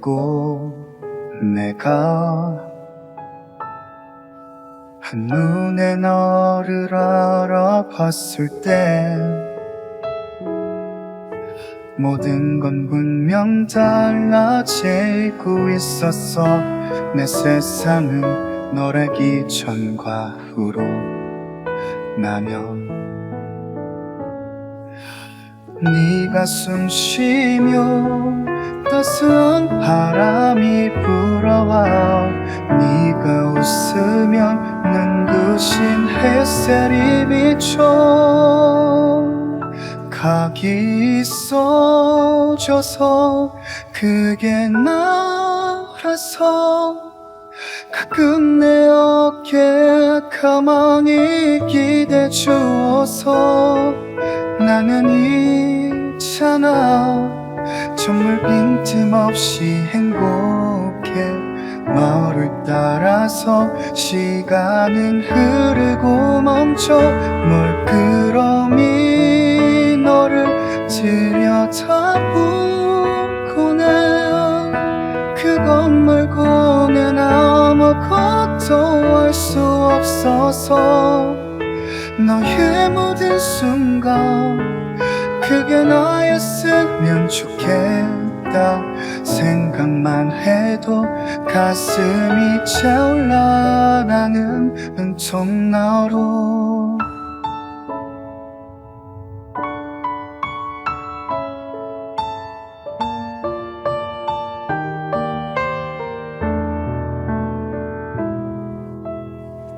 긋고 내가 한눈에 너를 알아봤을 때 모든 건 분명 달라지고 있었어. 내 세상은 너라기 전과 후로 나면 네가 숨 쉬며 따스한 바람이 불어와 네가 웃으면 눈부신 햇살이 비춰 각이 있어져서 그게 나라서 가끔 내 어깨 가만히 기대 주어서 나는 있잖아 정말 빈틈없이 행복해. 너를 따라서 시간은 흐르고 멈춰. 멀끄러미 너를 들여다보고 내 그것 말고는 아무것도 할 수 없어서 너의 모든 순간 그게 나였으면 좋겠다. 생각만 해도 가슴이 차올라. 나는 은총나로.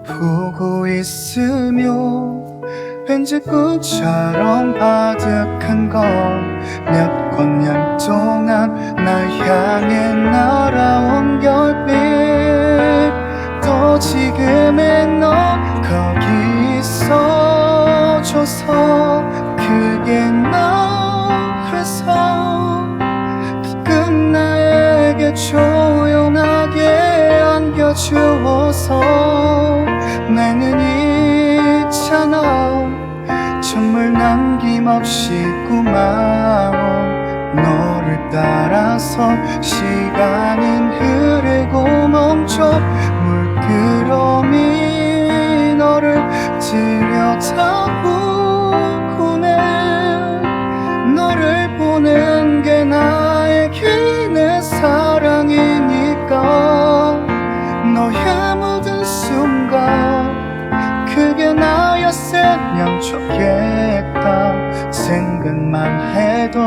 보고 있으며 왠지 꿈처럼 아득한 걸몇권년 동안 날 향해 날아온 별빛 또 지금의 너 거기 있어줘서 그게 나라서 가끔 나에게 조용하게 안겨주어서 나는 있 좋겠다. 생각만 해도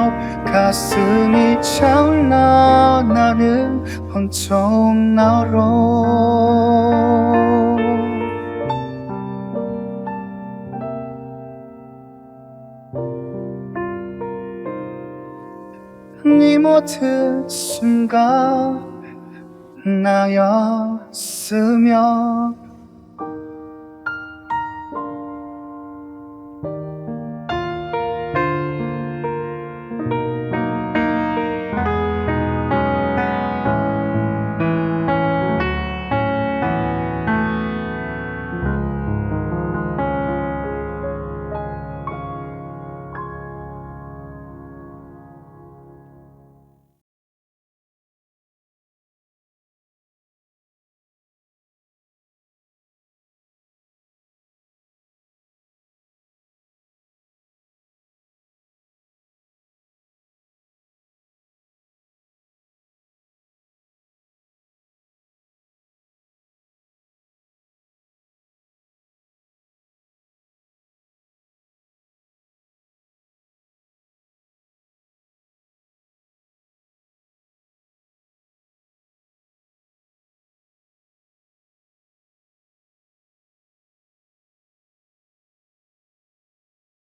가슴이 차올라. 나는 온통 나로. 네 모든 순간 나였으면